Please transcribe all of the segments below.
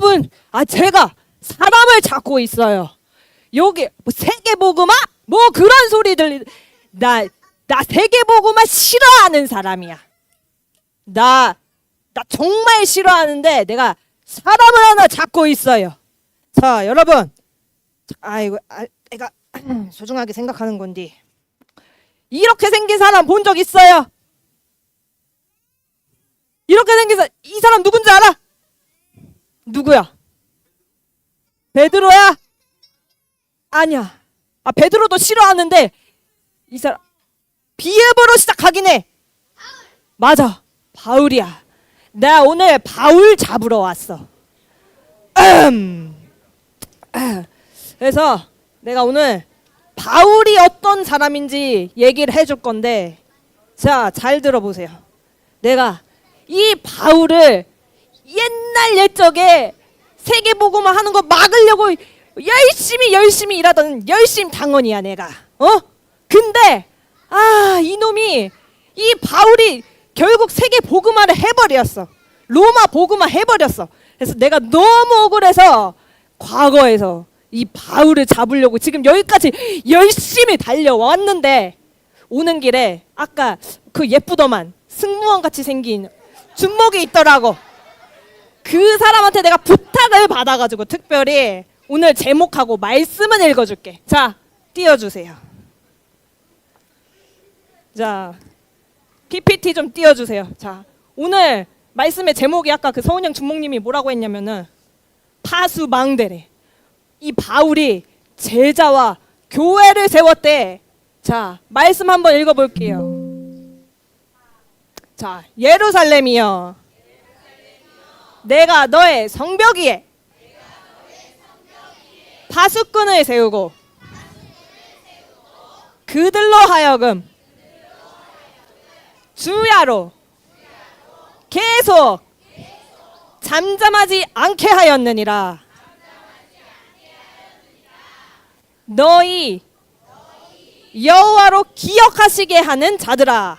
여러분, 아 제가 사람을 찾고 있어요. 여기 뭐 세계보고마 뭐 그런 소리들 나 나 세계보고마 싫어하는 사람이야. 나 나 정말 싫어하는데 내가 사람을 하나 찾고 있어요. 자, 여러분. 아이고, 아, 내가 소중하게 생각하는 건디. 이렇게 생긴 사람 본 적 있어요? 이렇게 생긴 사람, 이 사람 누군지 알아? 누구야? 베드로야? 아니야. 아, 베드로도 싫어하는데 이 사람 비읍으로 시작하긴 해. 맞아. 바울이야. 나 오늘 바울 잡으러 왔어. 음. 그래서 내가 오늘 바울이 어떤 사람인지 얘기를 해줄 건데 자, 잘 들어보세요. 내가 이 바울을 옛날 옛적에 세계보고만 하는 거 막으려고 열심히 열심히 일하던 열심 당원이야 내가. 어? 근데 아 이놈이 이 바울이 결국 세계 복음화를 해버렸어. 로마 복음화 해버렸어. 그래서 내가 너무 억울해서 과거에서 이 바울을 잡으려고 지금 여기까지 열심히 달려왔는데 오는 길에 아까 그 예쁘더만 승무원 같이 생긴 준목이 있더라고. 그 사람한테 내가 부탁을 받아가지고 특별히 오늘 제목하고 말씀을 읽어줄게. 자, 띄워주세요. 자, PPT 좀 띄워주세요. 자, 오늘 말씀의 제목이 아까 그 서은영 주목님이 뭐라고 했냐면은 파수망대래. 이 바울이 제자와 교회를 세웠대. 자, 말씀 한번 읽어볼게요. 자, 예루살렘이여. 내가 너의 성벽 위에 파수꾼을 세우고 그들로 하여금 주야로 계속 잠잠하지 않게 하였느니라. 너희 여호와로 기억하시게 하는 자들아.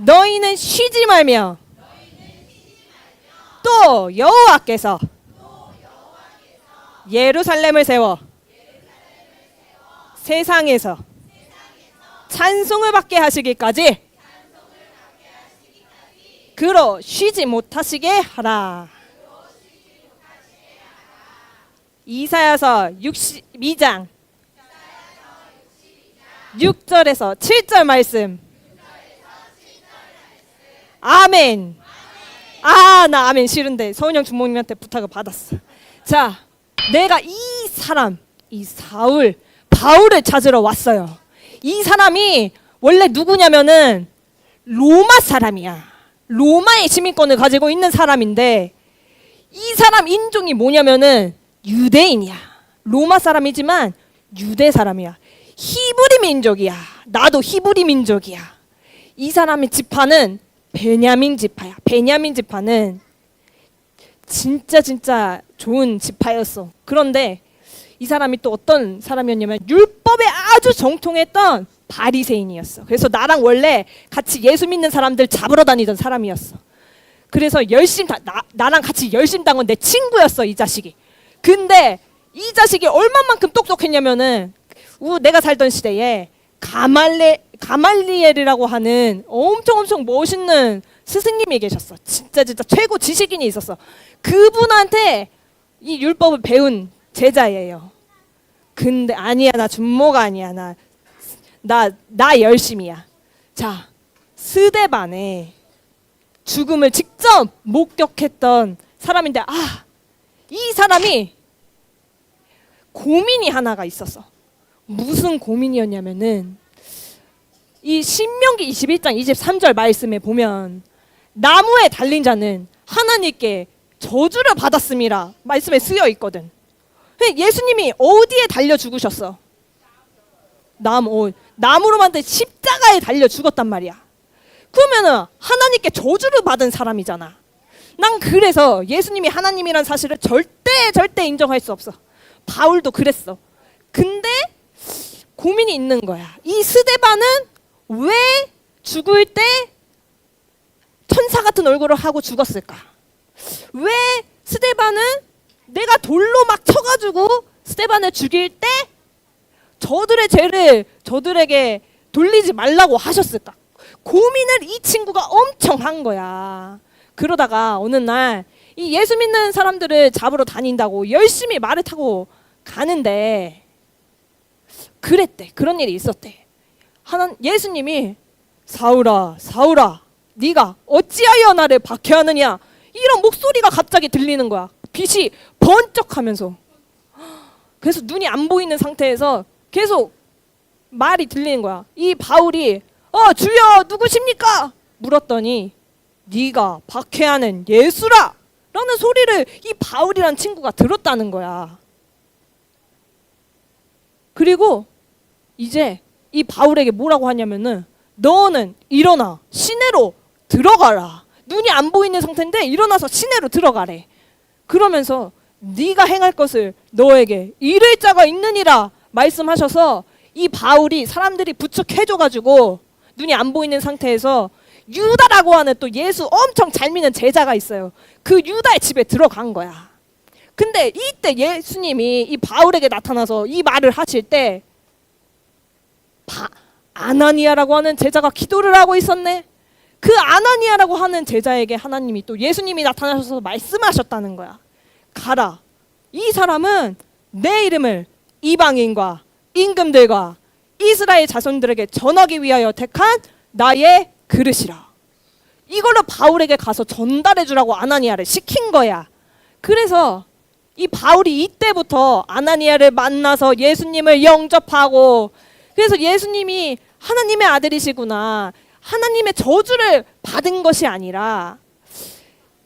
너희는 쉬지 말며 또 여호와께서 예루살렘을 세워 세상에서 찬송을 받게 하시기까지 그로 쉬지 못하시게 하라. 이사야서 62장 6절에서 7절 말씀. 아멘. 아, 나 아멘 싫은데 서은영 주목님한테 부탁을 받았어. 자, 내가 이 사람, 이 사울, 바울을 찾으러 왔어요. 이 사람이 원래 누구냐면은 로마 사람이야. 로마의 시민권을 가지고 있는 사람인데 이 사람 인종이 뭐냐면은 유대인이야. 로마 사람이지만 유대 사람이야. 히브리 민족이야. 나도 히브리 민족이야. 이 사람의 지파는 베냐민 지파야. 베냐민 지파는 진짜 진짜 좋은 지파였어. 그런데 이 사람이 또 어떤 사람이었냐면 율법에 아주 정통했던 바리새인이었어. 그래서 나랑 원래 같이 예수 믿는 사람들 잡으러 다니던 사람이었어. 그래서 열심 다, 나, 나랑 같이 열심 당한 내 친구였어 이 자식이. 근데 이 자식이 얼마만큼 똑똑했냐면은 우 내가 살던 시대에 가말레 가말리엘이라고 하는 엄청 엄청 멋있는 스승님이 계셨어. 진짜 진짜 최고 지식인이 있었어. 그분한테 이 율법을 배운 제자예요. 근데 아니야 나 준모가 아니야 나 나 나 열심이야. 자 스데반의 죽음을 직접 목격했던 사람인데 아 이 사람이 고민이 하나가 있었어. 무슨 고민이었냐면은 이 신명기 21장 23절 말씀에 보면 나무에 달린 자는 하나님께 저주를 받았음이라 말씀에 쓰여 있거든. 근데 예수님이 어디에 달려 죽으셨어? 나무 어, 나무로 만든 십자가에 달려 죽었단 말이야. 그러면은 하나님께 저주를 받은 사람이잖아. 난 그래서 예수님이 하나님이란 사실을 절대 절대 인정할 수 없어. 바울도 그랬어. 근데 고민이 있는 거야. 이 스데반은 왜 죽을 때 천사 같은 얼굴을 하고 죽었을까? 왜 스테반은 내가 돌로 막 쳐가지고 스테반을 죽일 때 저들의 죄를 저들에게 돌리지 말라고 하셨을까? 고민을 이 친구가 엄청 한 거야. 그러다가 어느 날 이 예수 믿는 사람들을 잡으러 다닌다고 열심히 말을 타고 가는데 그랬대. 그런 일이 있었대. 하나 예수님이 사울아, 사울아, 네가 어찌하여 나를 박해하느냐? 이런 목소리가 갑자기 들리는 거야. 빛이 번쩍하면서. 그래서 눈이 안 보이는 상태에서 계속 말이 들리는 거야. 이 바울이 어 주여 누구십니까? 물었더니 네가 박해하는 예수라 라는 소리를 이 바울이란 친구가 들었다는 거야. 그리고 이제 이 바울에게 뭐라고 하냐면은 너는 일어나 시내로 들어가라. 눈이 안 보이는 상태인데 일어나서 시내로 들어가래. 그러면서 네가 행할 것을 너에게 이를 자가 있느니라 말씀하셔서 이 바울이 사람들이 부축 해줘 가지고 눈이 안 보이는 상태에서 유다라고 하는 또 예수 엄청 잘 믿는 제자가 있어요. 그 유다의 집에 들어간 거야. 근데 이때 예수님이 이 바울에게 나타나서 이 말을 하실 때 바, 아나니아라고 하는 제자가 기도를 하고 있었네. 그 아나니아라고 하는 제자에게 하나님이 또 예수님이 나타나셔서 말씀하셨다는 거야. 가라. 이 사람은 내 이름을 이방인과 임금들과 이스라엘 자손들에게 전하기 위하여 택한 나의 그릇이라. 이걸로 바울에게 가서 전달해 주라고 아나니아를 시킨 거야. 그래서 이 바울이 이때부터 아나니아를 만나서 예수님을 영접하고 그래서 예수님이 하나님의 아들이시구나. 하나님의 저주를 받은 것이 아니라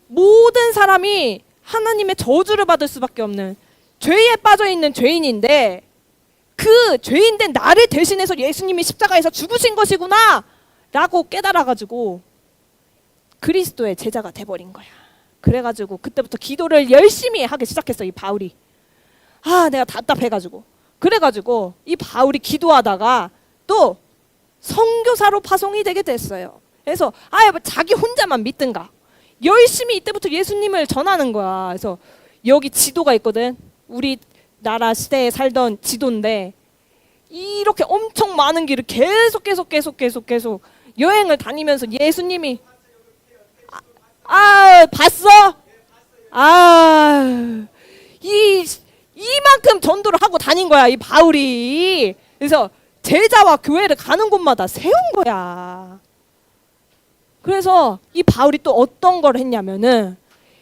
모든 사람이 하나님의 저주를 받을 수밖에 없는 죄에 빠져 있는 죄인인데 그 죄인된 나를 대신해서 예수님이 십자가에서 죽으신 것이구나 라고 깨달아 가지고 그리스도의 제자가 돼 버린 거야. 그래 가지고 그때부터 기도를 열심히 하기 시작했어 이 바울이. 아, 내가 답답해 가지고. 그래 가지고 이 바울이 기도하다가 또 선교사로 파송이 되게 됐어요. 그래서 아예 자기 혼자만 믿든가. 열심히 이때부터 예수님을 전하는 거야. 그래서 여기 지도가 있거든. 우리 나라 시대에 살던 지도인데 이렇게 엄청 많은 길을 계속 계속 계속 계속 계속 여행을 다니면서 예수님이 아, 아 봤어? 아, 이 이만큼 전도를 하고 다닌 거야 이 바울이. 그래서 제자와 교회를 가는 곳마다 세운 거야. 그래서 이 바울이 또 어떤 걸 했냐면은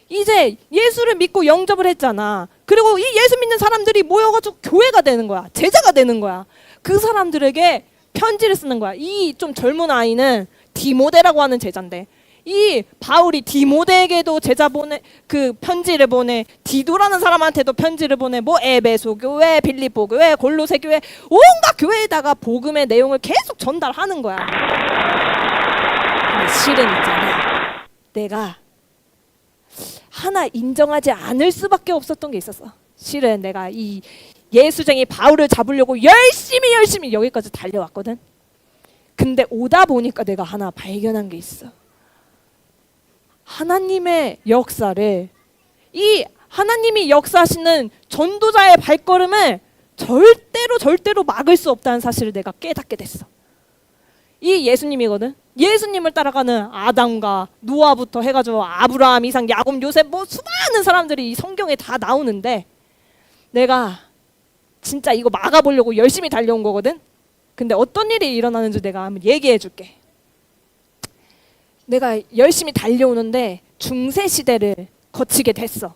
이제 예수를 믿고 영접을 했잖아. 그리고 이 예수 믿는 사람들이 모여가지고 교회가 되는 거야. 제자가 되는 거야. 그 사람들에게 편지를 쓰는 거야. 이 좀 젊은 아이는 디모데라고 하는 제자인데 이 바울이 디모데에게도 제자 보내 그 편지를 보내 디도라는 사람한테도 편지를 보내 뭐 에베소 교회 빌립보 교회 골로새 교회 온갖 교회에다가 복음의 내용을 계속 전달하는 거야. 근데 실은 있잖아. 내가 하나 인정하지 않을 수밖에 없었던 게 있었어. 실은 내가 이 예수쟁이 바울을 잡으려고 열심히 열심히 여기까지 달려왔거든. 근데 오다 보니까 내가 하나 발견한 게 있어. 하나님의 역사를 이 하나님이 역사하시는 전도자의 발걸음을 절대로 절대로 막을 수 없다는 사실을 내가 깨닫게 됐어. 이 예수님이거든. 예수님을 따라가는 아담과 노아부터 해가지고 아브라함, 이상, 야곱, 요셉 뭐 수많은 사람들이 이 성경에 다 나오는데 내가 진짜 이거 막아보려고 열심히 달려온 거거든. 근데 어떤 일이 일어나는지 내가 한번 얘기해 줄게. 내가 열심히 달려오는데 중세 시대를 거치게 됐어.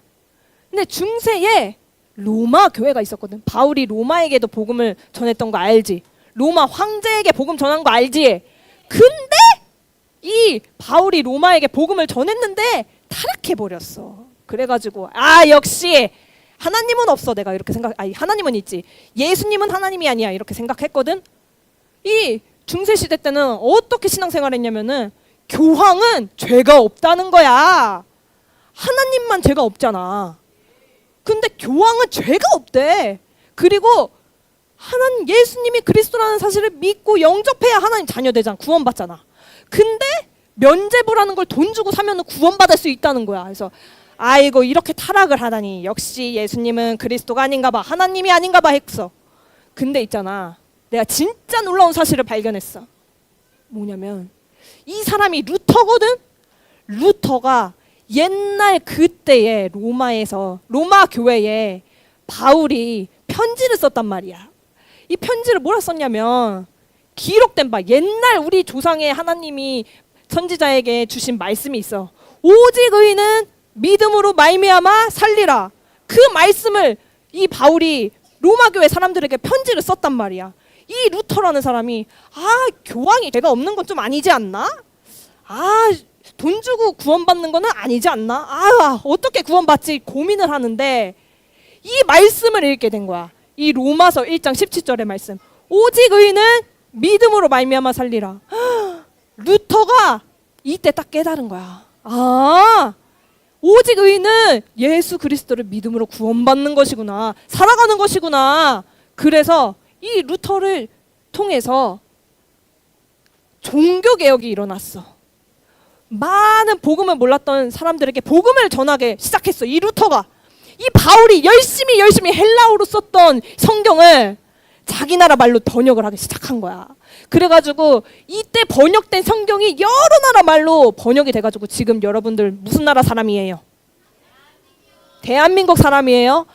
근데 중세에 로마 교회가 있었거든. 바울이 로마에게도 복음을 전했던 거 알지? 로마 황제에게 복음 전한 거 알지? 근데 이 바울이 로마에게 복음을 전했는데 타락해 버렸어. 그래가지고 아 역시 하나님은 없어 내가 이렇게 생각 아니 하나님은 있지 예수님은 하나님이 아니야 이렇게 생각했거든. 이 중세 시대 때는 어떻게 신앙생활했냐면은 교황은 죄가 없다는 거야. 하나님만 죄가 없잖아. 근데 교황은 죄가 없대. 그리고 하나님 예수님이 그리스도라는 사실을 믿고 영접해야 하나님 자녀 되잖아. 구원받잖아. 근데 면제부라는 걸 돈 주고 사면 구원받을 수 있다는 거야. 그래서 아이고 이렇게 타락을 하다니 역시 예수님은 그리스도가 아닌가 봐. 하나님이 아닌가 봐 했어. 근데 있잖아. 내가 진짜 놀라운 사실을 발견했어. 뭐냐면 이 사람이 루터거든. 루터가 옛날 그때의 로마에서 로마 교회에 바울이 편지를 썼단 말이야. 이 편지를 뭐라 썼냐면 기록된 바 옛날 우리 조상의 하나님이 선지자에게 주신 말씀이 있어. 오직 의인은 믿음으로 말미암아 살리라. 그 말씀을 이 바울이 로마 교회 사람들에게 편지를 썼단 말이야. 이 루터라는 사람이 아 교황이 죄가 없는 건 좀 아니지 않나? 아 돈 주고 구원받는 거는 아니지 않나? 아 어떻게 구원받지 고민을 하는데 이 말씀을 읽게 된 거야. 이 로마서 1장 17절의 말씀. 오직 의인은 믿음으로 말미암아 살리라. 루터가 이때 딱 깨달은 거야. 아, 오직 의인은 예수 그리스도를 믿음으로 구원받는 것이구나. 살아가는 것이구나. 그래서 이 루터를 통해서 종교 개혁이 일어났어. 많은 복음을 몰랐던 사람들에게 복음을 전하게 시작했어. 이 루터가. 이 바울이 열심히 열심히 헬라어로 썼던 성경을 자기 나라 말로 번역을 하기 시작한 거야. 그래가지고 이때 번역된 성경이 여러 나라 말로 번역이 돼가지고 지금 여러분들 무슨 나라 사람이에요? 대한민국 사람이에요.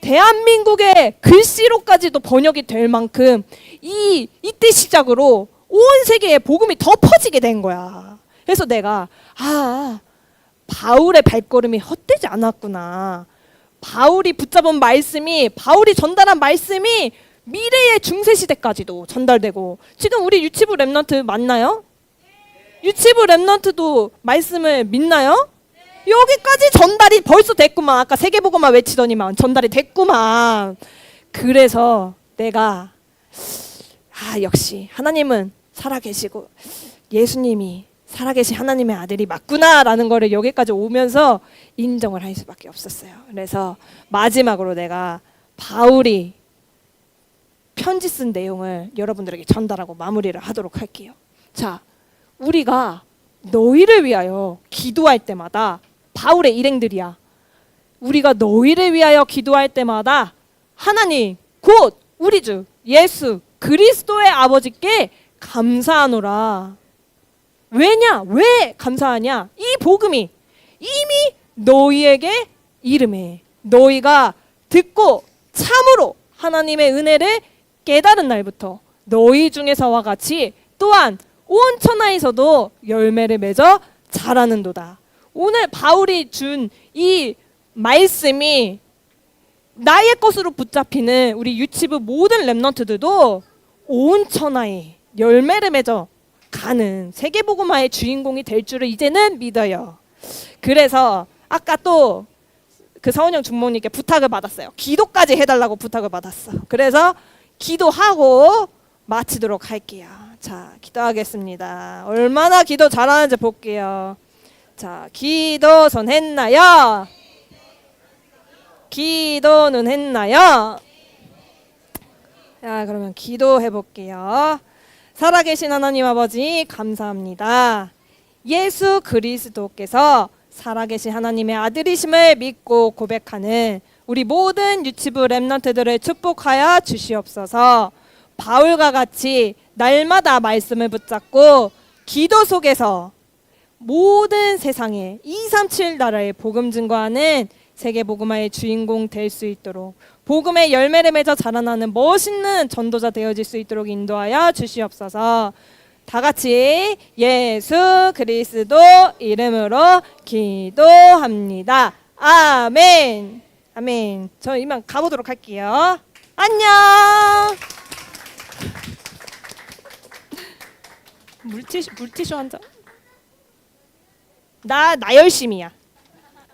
대한민국의 글씨로까지도 번역이 될 만큼 이 이때 시작으로 온 세계에 복음이 더 퍼지게 된 거야. 그래서 내가 아 바울의 발걸음이 헛되지 않았구나. 바울이 붙잡은 말씀이 바울이 전달한 말씀이 미래의 중세 시대까지도 전달되고 지금 우리 유치부 랩런트 맞나요? 유치부 랩런트도 말씀을 믿나요? 여기까지 전달이 벌써 됐구만. 아까 세계보고만 외치더니만 전달이 됐구만. 그래서 내가 아 역시 하나님은 살아계시고 예수님이 살아계신 하나님의 아들이 맞구나라는 거를 여기까지 오면서 인정을 할 수밖에 없었어요. 그래서 마지막으로 내가 바울이 편지 쓴 내용을 여러분들에게 전달하고 마무리를 하도록 할게요. 자, 우리가 너희를 위하여 기도할 때마다 바울의 일행들이야. 우리가 너희를 위하여 기도할 때마다 하나님 곧 우리 주 예수 그리스도의 아버지께 감사하노라. 왜냐? 왜 감사하냐? 이 복음이 이미 너희에게 이름해. 너희가 듣고 참으로 하나님의 은혜를 깨달은 날부터 너희 중에서와 같이 또한 온 천하에서도 열매를 맺어 자라는도다. 오늘 바울이 준 이 말씀이 나의 것으로 붙잡히는 우리 유치부 모든 랩런트들도 온 천하에 열매를 맺어 가는 세계복음화의 주인공이 될 줄을 이제는 믿어요. 그래서 아까 또 그 서은영 중목님께 부탁을 받았어요. 기도까지 해달라고 부탁을 받았어. 그래서 기도하고 마치도록 할게요. 자, 기도하겠습니다. 얼마나 기도 잘하는지 볼게요. 자, 기도 손 했나요? 기도는 했나요? 자, 그러면 기도해 볼게요. 살아계신 하나님 아버지 감사합니다. 예수 그리스도께서 살아계신 하나님의 아들이심을 믿고 고백하는 우리 모든 유치부 랩런트들을 축복하여 주시옵소서. 바울과 같이 날마다 말씀을 붙잡고 기도 속에서 모든 세상에 237 나라의 복음 증거하는 세계 복음화의 주인공 될 수 있도록 복음의 열매를 맺어 자라나는 멋있는 전도자 되어질 수 있도록 인도하여 주시옵소서. 다 같이 예수 그리스도 이름으로 기도합니다. 아멘. 아멘. 저 이만 가보도록 할게요. 안녕. 물티슈 물티슈 한 장. 나 나 열심이야.